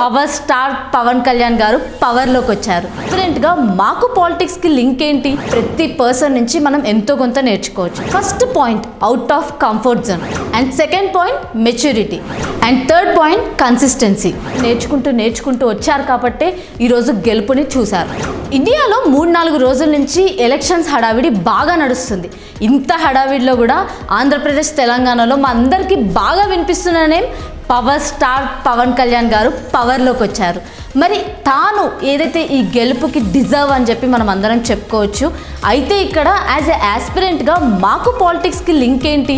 Power star Pawan Kalyan garu పవర్లోకి వచ్చారు. డిఫరెంట్గా మాకు పాలిటిక్స్కి లింక్ ఏంటి? ప్రతి పర్సన్ నుంచి మనం ఎంతో కొంత నేర్చుకోవచ్చు. First point out of comfort zone and second point maturity and third point consistency నేర్చుకుంటూ నేర్చుకుంటూ వచ్చారు కాబట్టి ఈరోజు గెలుపుని చూశారు. ఇండియాలో మూడు నాలుగు రోజుల నుంచి ఎలక్షన్స్ హడావిడి బాగా నడుస్తుంది. ఇంత హడావిడిలో కూడా ఆంధ్రప్రదేశ్ తెలంగాణలో మా అందరికీ బాగా వినిపిస్తున్న name power star Pawan Kalyan garu పవర్లోకి వచ్చారు. మరి తాను ఏదైతే ఈ గెలుపుకి డిజర్వ్ అని చెప్పి మనం అందరం చెప్పుకోవచ్చు అయితే ఇక్కడ యాజ్ ఎ యాస్పిరెంట్గా మాకు పాలిటిక్స్కి లింక్ ఏంటి?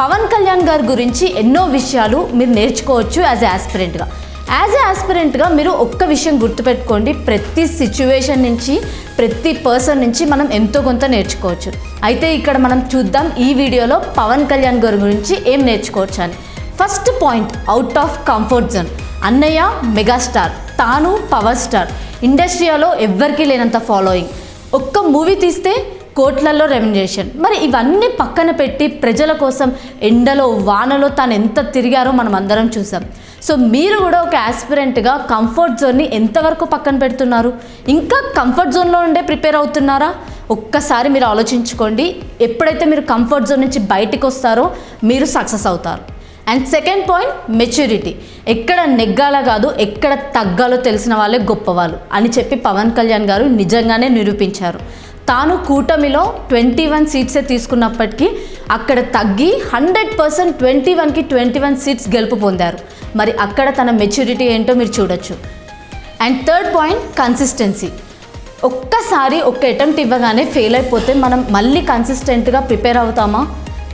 పవన్ కళ్యాణ్ గారి గురించి ఎన్నో విషయాలు మీరు నేర్చుకోవచ్చు యాజ్ ఎ యాస్పిరెంట్గా యాజ్ ఎ ఆస్పిరెంట్గా మీరు ఒక్క విషయం గుర్తుపెట్టుకోండి ప్రతి సిచ్యువేషన్ నుంచి ప్రతి పర్సన్ నుంచి మనం ఎంతో కొంత నేర్చుకోవచ్చు. అయితే ఇక్కడ మనం చూద్దాం ఈ వీడియోలో పవన్ కళ్యాణ్ గారి గురించి ఏం నేర్చుకోవచ్చు అని. First point out of comfort zone. అన్నయ్య మెగాస్టార్ తాను పవర్ స్టార్. ఇండస్ట్రియాలో ఎవ్వరికీ లేనంత ఫాలోయింగ్. ఒక్క మూవీ తీస్తే కోట్లలో రెమ్యునేషన్ మరి ఇవన్నీ పక్కన పెట్టి ప్రజల కోసం ఎండలో వానలో తాను ఎంత తిరిగారో మనం అందరం చూసాం. సో మీరు కూడా ఒక యాస్పిరెంట్గా కంఫర్ట్ జోన్ని ఎంతవరకు పక్కన పెడుతున్నారు? ఇంకా కంఫర్ట్ జోన్లో ఉండే ప్రిపేర్ అవుతున్నారా? ఒక్కసారి మీరు ఆలోచించుకోండి. ఎప్పుడైతే మీరు కంఫర్ట్ జోన్ నుంచి బయటికి వస్తారో మీరు సక్సెస్ అవుతారు. అండ్ సెకండ్ పాయింట్ మెచ్యూరిటీ ఎక్కడ నెగ్గాల కాదు ఎక్కడ తగ్గాలో తెలిసిన వాళ్ళే గొప్పవాళ్ళు అని చెప్పి పవన్ కళ్యాణ్ గారు నిజంగానే నిరూపించారు. తాను కూటమిలో ట్వంటీ వన్ సీట్సే తీసుకున్నప్పటికీ అక్కడ తగ్గి హండ్రెడ్ పర్సెంట్ ట్వంటీ వన్కి ట్వంటీ వన్ సీట్స్ గెలుపు పొందారు. మరి అక్కడ తన మెచ్యూరిటీ ఏంటో మీరు చూడొచ్చు. అండ్ థర్డ్ పాయింట్ కన్సిస్టెన్సీ ఒక్కసారి ఒక్క అటెంప్ట్ ఇవ్వగానే ఫెయిల్ అయిపోతే మనం మళ్ళీ కన్సిస్టెంట్గా ప్రిపేర్ అవుతామా?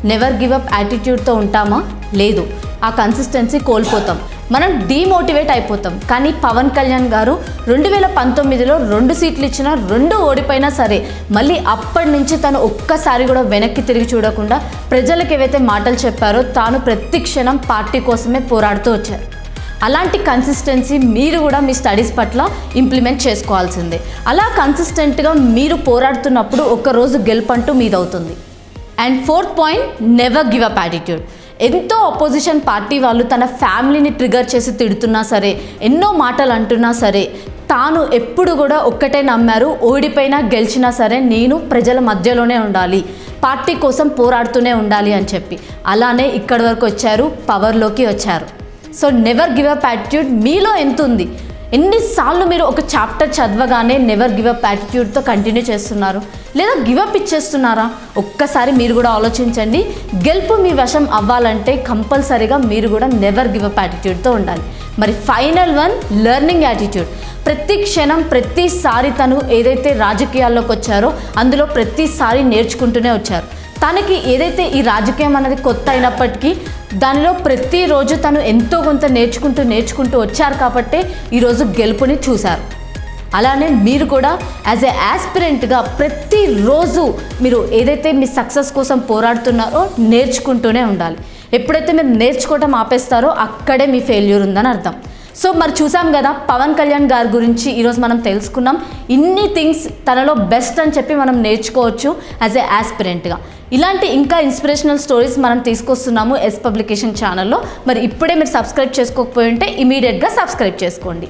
నెవర్ గివ్ అప్ యాటిట్యూడ్తో ఉంటామా? లేదు. ఆ కన్సిస్టెన్సీ కోల్పోతాం. మనం డీమోటివేట్ అయిపోతాం. కానీ పవన్ కళ్యాణ్ గారు రెండు వేల పంతొమ్మిదిలో రెండు సీట్లు ఇచ్చినా రెండు ఓడిపోయినా సరే మళ్ళీ అప్పటి నుంచి తను ఒక్కసారి కూడా వెనక్కి తిరిగి చూడకుండా ప్రజలకు ఏవైతే మాటలు చెప్పారో తాను ప్రతి క్షణం పార్టీ కోసమే పోరాడుతూ వచ్చారు. అలాంటి కన్సిస్టెన్సీ మీరు కూడా మీ స్టడీస్ పట్ల ఇంప్లిమెంట్ చేసుకోవాల్సిందే. అలా కన్సిస్టెంట్గా మీరు పోరాడుతున్నప్పుడు ఒక్కరోజు గెలుపంటూ మీదవుతుంది. And fourth point never give up attitude ఎంతో అపోజిషన్ పార్టీ వాళ్ళు తన ఫ్యామిలీని ట్రిగర్ చేసి తిడుతున్నా సరే ఎన్నో మాటలు అంటున్నా సరే తాను ఎప్పుడు కూడా ఒక్కటే నమ్మారు ఓడిపోయినా గెలిచినా సరే నేను ప్రజల మధ్యలోనే ఉండాలి పార్టీ కోసం పోరాడుతూనే ఉండాలి అని చెప్పి. అలానే ఇక్కడి వరకు వచ్చారు పవర్లోకి వచ్చారు. So never give up attitude మీలో ఎంత ఉంది ఎన్నిసార్లు మీరు ఒక చాప్టర్ చదవగానే నెవర్ గివ్ అప్ యాటిట్యూడ్తో కంటిన్యూ చేస్తున్నారు? లేదా గివ్ అప్ ఇచ్చేస్తున్నారా? ఒక్కసారి మీరు కూడా ఆలోచించండి. గెలుపు మీ వశం అవ్వాలంటే కంపల్సరీగా మీరు కూడా నెవర్ గివ్ అప్ యాటిట్యూడ్తో ఉండాలి. మరి ఫైనల్ వన్ లెర్నింగ్ యాటిట్యూడ్ ప్రతి క్షణం ప్రతిసారి తను ఏదైతే రాజకీయాల్లోకి వచ్చారో అందులో ప్రతిసారి నేర్చుకుంటూనే వచ్చారు. తనకి ఏదైతే ఈ రాజకీయం అనేది కొత్త అయినప్పటికీ దానిలో ప్రతిరోజు తను ఎంతో కొంత నేర్చుకుంటూ నేర్చుకుంటూ వచ్చారు కాబట్టే ఈరోజు గెలుపుని చూశారు. అలానే మీరు కూడా యాజ్ ఎ యాస్పిరెంట్గా ప్రతిరోజు మీరు ఏదైతే మీ సక్సెస్ కోసం పోరాడుతున్నారో నేర్చుకుంటూనే ఉండాలి. ఎప్పుడైతే మీరు నేర్చుకోవటం ఆపేస్తారో అక్కడే మీ ఫెయిల్యూర్ ఉందని అర్థం. సో మరి చూసాం కదా పవన్ కళ్యాణ్ గారి గురించి ఈరోజు మనం తెలుసుకున్నాం. ఇన్ని థింగ్స్ తనలో బెస్ట్ అని చెప్పి మనం నేర్చుకోవచ్చు యాజ్ ఎ ఆస్పిరెంట్గా ఇలాంటి ఇంకా ఇన్స్పిరేషనల్ స్టోరీస్ మనం తీసుకొస్తున్నాము ఎస్ పబ్లికేషన్ ఛానల్లో మరి ఇప్పుడే మీరు సబ్స్క్రైబ్ చేసుకోకపోయి ఉంటే ఇమీడియట్గా సబ్స్క్రైబ్ చేసుకోండి.